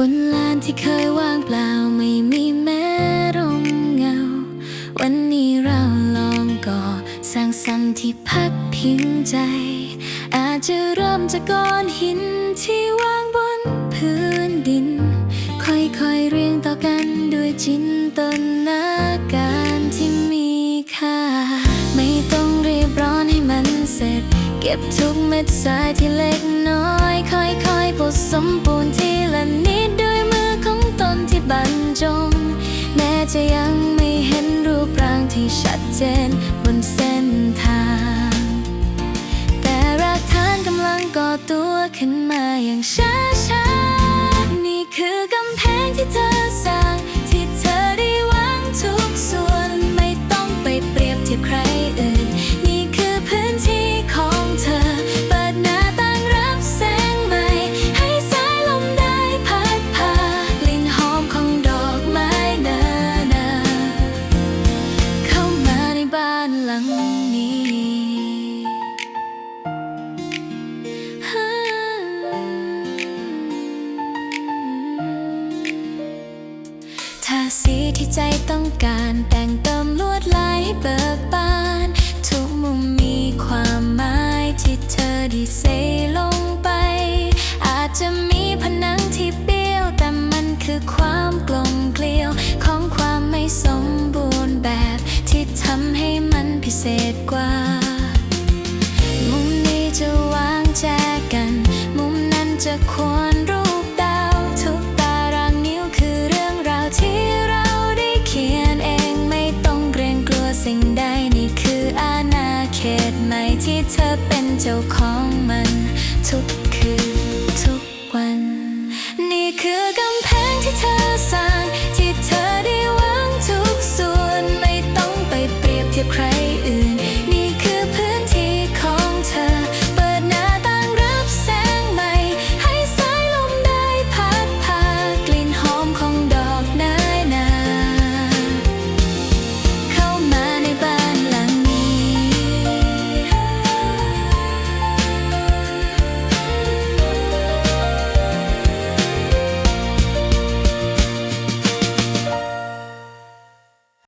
บนลานที่เคยว่างเปล่าไม่มีแม้ร่มเงา วันนี้เราลองก่อสร้างสรรค์ที่พักพิงใจ อาจจะเริ่มจากก้อนหินที่วางบนพื้นดิน ค่อยๆเรียงต่อกันด้วยจินตนาการที่มีค่า ไม่ต้องรีบร้อนให้มันเสร็จ เก็บทุกเม็ดทรายที่เล็กน้อย ค่อยๆผสมปูนทีละนิด ตัวขึ้นมาอย่างช้าช้านี่คือกำแพงที่เธอสร้าง ที่เธอได้วางทุกส่วนไม่ต้องไปเปรียบเทียบใครอื่น นี่คือพื้นที่ของเธอ เปิดหน้าต่างรับแสงใหม่ ให้สายลมได้พัดพา กลิ่นหอมของดอกไม้นานาเข้ามาในบ้านหลัง นี้ถ้าสีที่ใจต้องการแต่งเติมลวดลายให้เบิกบาน ทุกมุมมีความหมายที่เธอได้เซลงไป อาจจะมีผนังที่เบี้ยว แต่มันคือความกลมเกลียว ของความไม่สมบูรณ์แบบ ที่ทำให้มันพิเศษกว่า มุมนี้จะวางแจกัน มุมนั้นจะควรรู หมที่เธอเป็นเจ้าของมัน ทุกคืนทุกวัน